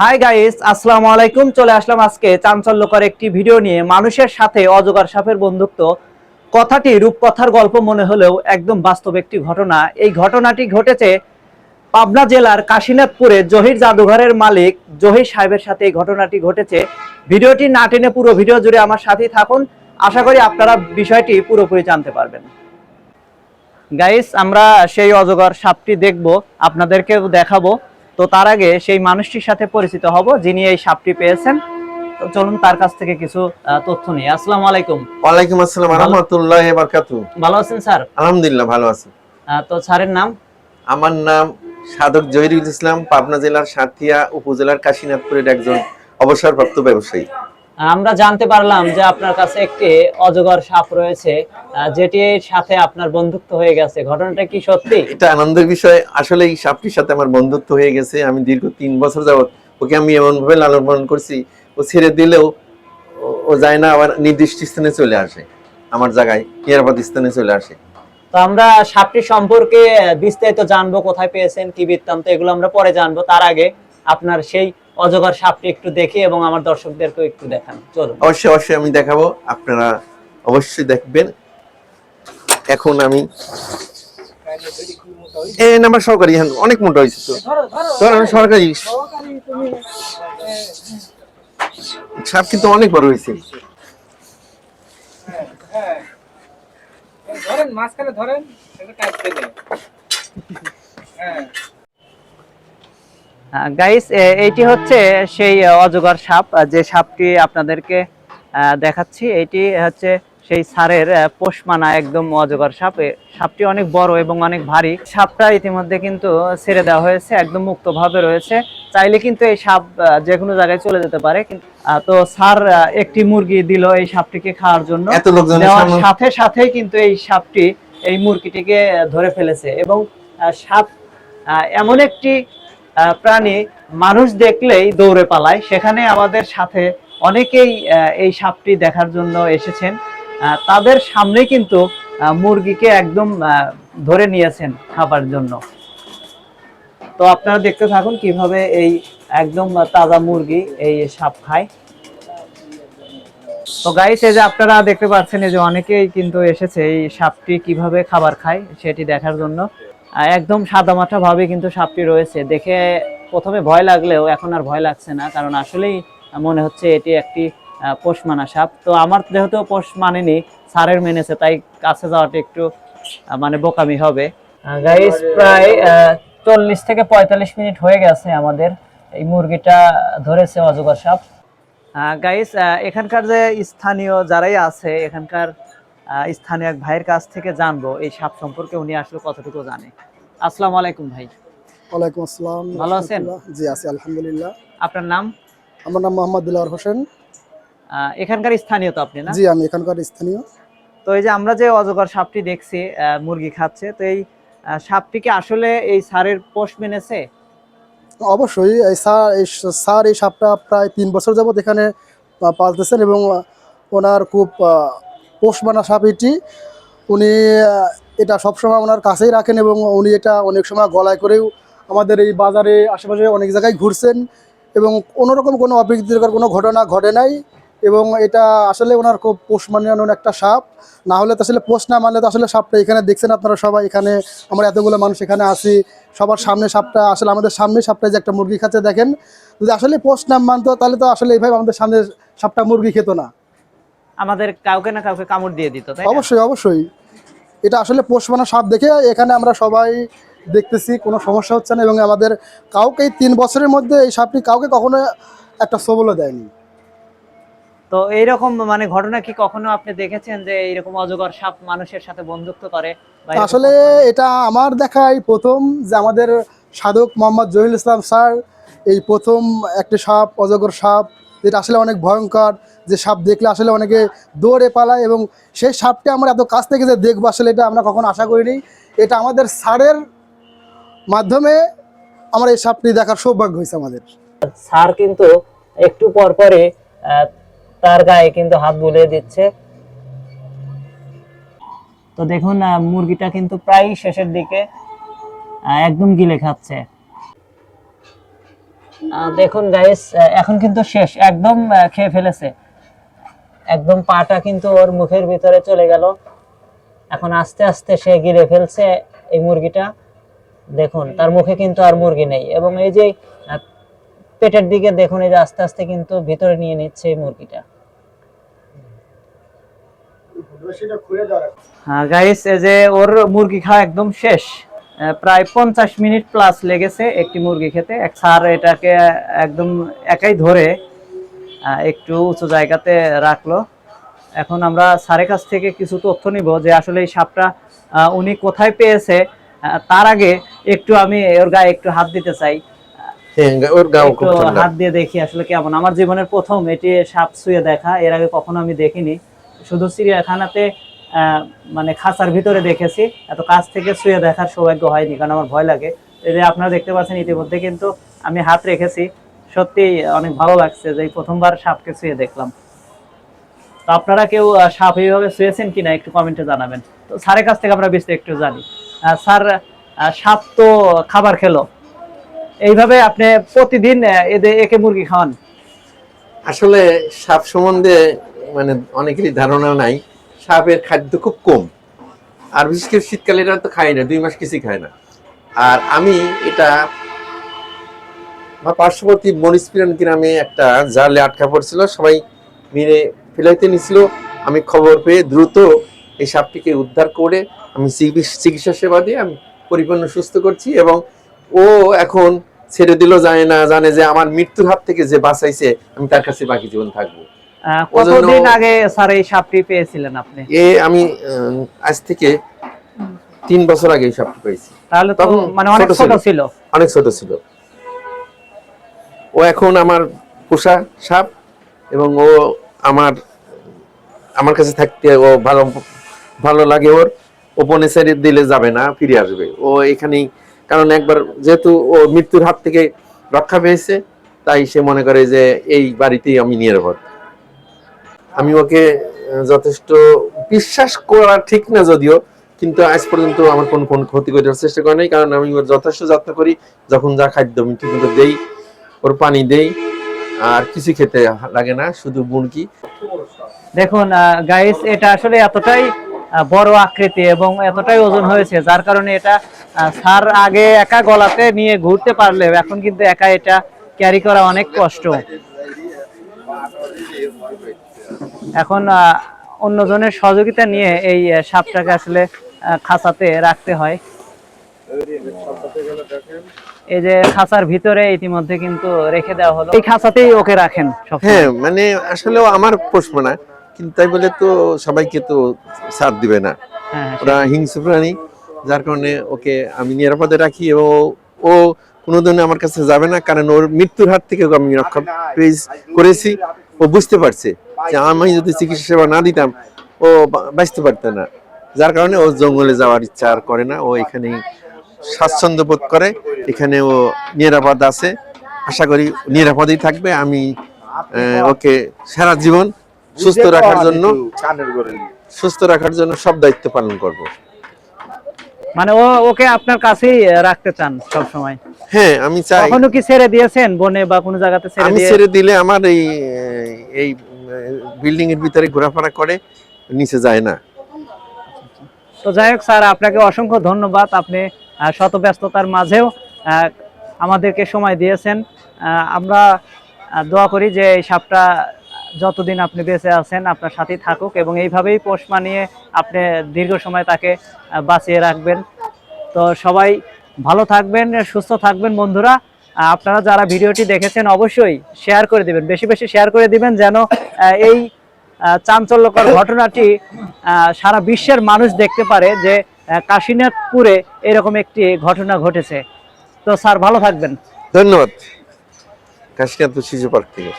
Hi guys আসসালামু আলাইকুম। চলে আসলাম আজকে চাঞ্চল্যকর একটি ভিডিও নিয়ে। মানুষের সাথে অজগর সাপের বন্ধুত্ব। কথাটি, রূপকথার গল্প মনে হলেও একদম বাস্তব একটি ঘটনা। এই ঘটনাটি ঘটেছে পাবনা জেলার কাশীনাথপুরে জহির জাদুঘরের মালিক জহির সাহেবের সাথে এই ঘটনাটি ঘটেছে। ভিডিওটি না টেনে পুরো ভিডিও জুড়ে আমার সাথেই থাকুন। আশা করি আপনারা বিষয়টি পুরোপুরি জানতে পারবেন। গাইস আমরা সেই অজগর সাপটি দেখব। আপনাদেরকেও দেখাবো। তো তার আগে সেই মানুষটির সাথে পরিচিত হব যিনি এই সাপটি পেয়েছেন। তো চলুন তার কাছ থেকে কিছু তথ্য নিই। আসসালামু আলাইকুম। ওয়ালাইকুম আসসালাম রাহমাতুল্লাহি ওয়া বারাকাতু। ভালো আছেন স্যার? আলহামদুলিল্লাহ ভালো আছি। তো স্যারের নাম? আমার নাম সাধক জহিরুল ইসলাম পাবনা জেলার সাথিয়া উপজেলার কাশীনাথপুরের একজন অবসরপ্রাপ্ত ব্যবসায়ী। আমরা জানতে পারলাম যে আপনার কাছে একটি অজগর সাপ রয়েছে যেটির সাথে আপনার বন্ধুত্ব হয়ে গেছে। ঘটনাটা কি সত্যি? এটা আনন্দের বিষয়। আসলে এই সাপটির সাথে আমার বন্ধুত্ব হয়ে গেছে। আমি দীর্ঘ তিন বছর যাবত ওকে আমি এমন ভাবে লালন পালন করছি ও ছেড়ে দিলেও ও- ও যায় না আবার নির্দিষ্ট স্থানে চলে আসে। আমার জায়গায় নিরাপদ স্থানে চলে আসে। তো আমরা সাপটি সম্পর্কে বিস্তারিত জানব কোথায় পেয়েছেন কি বৃত্তান্ত এগুলো আমরা পরে জানব। তার আগে আপনার সেই অজগর সাপটি একটু দেখি এবং আমার দর্শকদেরকেও একটু দেখান। চলুন। অবশ্যই অবশ্যই আমি দেখাবো। আপনারা অবশ্যই দেখবেন। এখন আমি এ নাম্বার সরকারি হ্যাঁ, অনেক মোটা হয়েছে তো। ধর আমি সরকারি সাপ কিন্তু অনেক বড় হয়েছে। ধরেন মাঝখানে ধরেন টাইট করে হ্যাঁ। গাইস এইটি হচ্ছে সেই অজগর সাপ যে সাপটি আপনাদেরকে দেখাচ্ছি। এটি হচ্ছে সেই সারের পোষমানা একদম অজগর সাপ। সাপটি অনেক বড় এবং অনেক ভারী। সাপটা ইতিমধ্যে কিন্তু ছেড়ে দেওয়া হয়েছে একদম মুক্তভাবে রয়েছে। চাইলে কিন্তু এই সাপ যে কোনো জায়গায় চলে যেতে পারে। তো স্যার আহ, একটি মুরগি দিল এই সাপটিকে খাওয়ার জন্য। সাথে সাথেই কিন্তু এই সাপটি এই মুরগিটিকে ধরে ফেলেছে। এবং সাপ এমন একটি প্রাণী মানুষ দেখলেই দৌড়ে পালায়। সেখানে আমাদের সাথে অনেকেই এই সাপটি দেখার জন্য এসেছেন। তাদের সামনে কিন্তু মুরগিকে একদম ধরে নিয়েছেন খাবার জন্য। তো আপনারা দেখতে থাকুন কীভাবে এই একদম তাজা মুরগি এই সাপ খায়। তো গাইস এই যে আপনারা দেখতে পাচ্ছেন, এই যে অনেকেই কিন্তু এসেছে এই সাপটি কীভাবে খাবার খায় সেটি দেখার জন্য। একদম সাদামাটা ভাবে কিন্তু সাপটি রয়েছে। দেখে প্রথমে ভয় লাগলেও এখন আর ভয় লাগছে না কারণ আসলেই মনে হচ্ছে এটি একটি আহ, পোষ মানা সাপ। তো আমার যেহেতু পোষ মানেনি সারের মেনেছে তাই কাছে যাওয়াটা একটু মানে বোকামি হবে। গাইস প্রায় চল্লিশ থেকে পঁয়তাল্লিশ মিনিট হয়ে গেছে আমাদের। এই মুরগিটা ধরেছে অজগর সাপ। গাইস এখানকার যে স্থানীয় যারাই আছে এখানকার স্থানীয় এক ভাইয়ের কাছ থেকে জানব এই সাপ সম্পর্কে। উনি আসলে কতটুকু জানে। আসসালামু আলাইকুম ভাই। ওয়ালাইকুম আসসালাম। ভালো আছেন? জি আছি আলহামদুলিল্লাহ। আপনার নাম? আমার নাম মোহাম্মদ দিলার হোসেন। এখানকার স্থানীয় তো আপনি না? জি আমি এখানকার স্থানীয়। তো এই যে আমরা যে অজগর সাপটি দেখছি মুরগি খাচ্ছে তো এই সাপটিকে আসলে এই সারের পোষ মেনেছে? অবশ্যই এই স্যার এই স- স্যার এই সাপটা প্রায় তিন বছর যাবত এখানে পালতেছেন এবং ওনার খুব আহ, পোষ মানা সাপ এটি উনি এটা সবসময় ওনার কাছেই রাখেন এবং উনি এটা অনেক সময় গলায় করেও আমাদের এই বাজারে আশেপাশে অনেক জায়গায় ঘুরছেন এবং কোনোরকম কোনো অপ্রীতিকর কোনো ঘটনা ঘটে নাই এবং এটা আসলে ওনার খুব পোষ মানানোর একটা সাপ। না হলে তো আসলে পোষ না মানলে তো আসলে সাপটা এখানে দেখছেন আপনারা সবাই এখানে আমরা এতগুলো মানুষ এখানে আসি সবার সামনে সাপটা আসলে আমাদের সামনে সাপটা যে একটা মুরগি খাচ্ছে দেখেন। যদি আসলে পোষ না মানতো তাহলে তো আসলে এইভাবে আমাদের সামনে সাপটা মুরগি খেত না। আমাদের কাউকে না কাউকে কামড় দিয়ে দিত তাই অবশ্যই অবশ্যই। এটা আসলে পোষ মানা সাপ দেখে এখানে আমরা সবাই দেখতেছি কোনো সমস্যা হচ্ছে না। এবং আমাদের কাউকে এই তিন বছরের মধ্যে এই সাপটি কাউকে কখনো একটা সবলও দেয়নি। তো এইরকম মানে ঘটনা কি কখনো আপনি দেখেছেন যে এইরকম অজগর সাপ মানুষের সাথে বন্ধুত্ব করে আসলে এটা আমার দেখাই প্রথম যে আমাদের সাধক মোহাম্মদ জহির ইসলাম স্যার এই প্রথম একটি সাপ অজগর সাপ যেটা আসলে অনেক ভয়ঙ্কর, যে সাপ দেখলে আসলে অনেকে দৌড়ে পালায় এবং সেই সাপটা আমরা এত কাছ থেকে যে দেখব আসলে এটা আমরা কখনো আশা করিনি। এটা আমাদের সারের মাধ্যমে আমার এই সাপটি দেখার সৌভাগ্য হয়েছে আমাদের। স্যার কিন্তু একটু পর পরে তার গায়ে কিন্তু হাত বুলিয়ে দিচ্ছে। তো দেখুন মুরগিটা কিন্তু প্রায় শেষের দিকে একদম গিলে খাচ্ছে। দেখুন গাইস এখন কিন্তু শেষ, একদম খেয়ে ফেলেছে। একদম পাটা কিন্তু ওর মুখের ভিতরে চলে গেল। এখন আস্তে আস্তে সে গিরে ফেলছে এই মুরগিটা। দেখুন, তার মুখে কিন্তু আর মুরগি নেই। এবং এই যে পেটের দিকে দেখুন, এই যে আস্তে আস্তে কিন্তু ভিতরে নিয়ে নিচ্ছে এই মুরগিটা। হ্যাঁ গাইস এই যে ওর মুরগি খাওয়া একদম শেষ। প্রায় পঞ্চাশ মিনিট প্লাস লেগেছে একটি মুরগি খেতে। এক স্যার এটাকে একদম একাই ধরে একটু উঁচু জায়গাতে রাখল। এখন আমরা স্যারের কাছ থেকে কিছু তথ্য নিব যে আসলে এই সাপটা উনি কোথায় পেয়েছে তার আগে একটু আমি ওর গায়ে একটু হাত দিতে চাই। হ্যাঁ হাত দিয়ে দেখি আসলে কেমন। আমার জীবনের প্রথম এটি সাপ শুয়ে দেখা এর আগে কখনো আমি দেখিনি। শুধু চিড়িয়াখানাতে মানে খাঁচার ভিতরে দেখেছি। এত কাছ থেকে শুয়ে দেখার সৌভাগ্য হয়নি, কারণ আমার ভয় লাগে। এই যে আপনারা দেখতে পাচ্ছেন ইতিমধ্যে কিন্তু আমি হাত রেখেছি। সত্যি অনেক ভালো লাগছে যে প্রথমবার সাপকে শুয়ে দেখলাম। তো আপনারা কেউ সাপ এইভাবে শুয়েছেন কিনা একটু কমেন্টে জানাবেন। তো স্যারের কাছ থেকে আমরা বিস্তারিত একটু জানি। স্যার সাপ তো খাবার খেলো। এইভাবে আপনি প্রতিদিন এদের একে মুরগি খাওয়ান? আসলে সাপ সম্বন্ধে মানে অনেকেরই ধারণা নাই। সাপের খাদ্য খুব কম। আর বিশেষ করে শীতকালে এটা তো খায় না, দুই মাস কিছুই খায় না। আর আমি এটা আমার পার্শ্ববর্তী মরিসপিরান গ্রামে একটা জালে আটকা পড়ছিল, সবাই মেরে ফেলাইতে নিছিল। আমি খবর পেয়ে দ্রুত এই সাপটিকে উদ্ধার করে আমি চিকিৎসা সেবা দিয়ে আমি পরিপূর্ণ সুস্থ করছি এবং ও এখন ছেড়ে দিল জানে না, জানে যে আমার মৃত্যুর হাত থেকে যে বাঁচাইছে, আমি তার কাছে বাকি জীবন থাকব। কতদিন আগে স্যার এই সাপটি পেয়েছিলেন আপনি? এ আমি আজ থেকে তিন বছর আগে এই সাপটি পেয়েছি। তাহলে তখন মানে অনেক ছোট। ছিল। অনেক ছোট ছিল। ও এখন আমার পোষা সাপ এবং ও আমার আমার কাছে থাকতে ও ভালো ভালো লাগে ওর। ওপনে ছেড়ে দিলে যাবে না ফিরে আসবে। ও এখানেই কারণ একবার যেহেতু ও মৃত্যুর হাত থেকে রক্ষা পেয়েছে তাই সে মনে করে যে এই বাড়িতেই আমি নিরাপদ। আমি ওকে যথেষ্ট বিশ্বাস করা ঠিক না যদিও, কিন্তু আজ পর্যন্ত আমার কোনো কোনো ক্ষতি করার চেষ্টা করে নাই, কারণ আমি ওর যথেষ্ট যত্ন করি, যখন যা খাদ্য আমি ঠিক মতো দেই, ওর পানি দেই, আর কিছু খেতে লাগে না, শুধু মুরগি। দেখুন গাইস এটা আসলে এতটাই বড় আকৃতি এবং এতটাই ওজন হয়েছে, যার কারণে এটা সার আগে একা গলাতে নিয়ে ঘুরতে পারলে এখন কিন্তু একা এটা ক্যারি করা অনেক কষ্ট। এখন অন্যজনের সহযোগিতা নিয়ে এই সাপটাকে আসলে খাঁচাতে রাখতে হয়। এই যে খাঁচার ভিতরে ইতিমধ্যে কিন্তু রেখে দেওয়া হলো। এই খাঁচাতেই ওকে রাখেন হ্যাঁ মানে আসলেও আমার পোষবো না কিন্তু তাই বলে তো সবাইকে তো ছাড় দিবে না। হ্যাঁ ওরা হিংস্র প্রাণী যার কারণে ওকে আমি নিরাপদে রাখি এবং ও- কোনোদিনও আমার কাছে যাবে না কারণ ওর মৃত্যুর হাত থেকে আমি রক্ষা পেয়েছি- করেছি। ও বুঝতে পারছে যে আমি যদি চিকিৎসা সেবা না দিতাম ও বা- বাঁচতে পারতো না। যার কারণে ও জঙ্গলে যাওয়ার ইচ্ছা আর করে না। ও এখানেই স্বাচ্ছন্দ্য বোধ করে এখানে ও নিরাপদ আছে। আশা করি নিরাপদেই থাকবে। আমি ওকে সারা জীবন সুস্থ রাখার জন্য সুস্থ রাখার জন্য সব দায়িত্ব পালন করব। মানে ও ওকে আপনার কাছেই রাখতে চান সব সময় হ্যাঁ আমি চাই। কখনো কি ছেড়ে দিয়েছেন বনে বা কোনো জায়গাতে ছেড়ে আমি ছেড়ে দিলে আমার এই এই বিল্ডিং এর ভিতরে ঘোরাফেরা করে নিচে যায় না। তো যাই হোক স্যার আপনাকে অসংখ্য ধন্যবাদ। আপনি শত ব্যস্ততার মাঝেও আমাদেরকে সময় দিয়েছেন। আমরা দোয়া করি যে এই সাপটা যতদিন আপনি বেঁচে আছেন আপনার সাথেই থাকুক এবং এইভাবেই পোষ মানিয়ে আপনি দীর্ঘ সময় তাকে বাঁচিয়ে রাখবেন। তো সবাই ভালো থাকবেন, সুস্থ থাকবেন বন্ধুরা। আপনারা যারা ভিডিওটি দেখেছেন, অবশ্যই শেয়ার করে দিবেন। বেশি বেশি শেয়ার করে দিবেন যেন এই চাঞ্চল্যকর ঘটনাটি সারা বিশ্বের মানুষ দেখতে পারে যে কাশীনাথপুরে এরকম একটি ঘটনা ঘটেছে। তো স্যার, ভালো থাকবেন। ধন্যবাদ। কাশিনাথ শিশু পার্ক থেকে।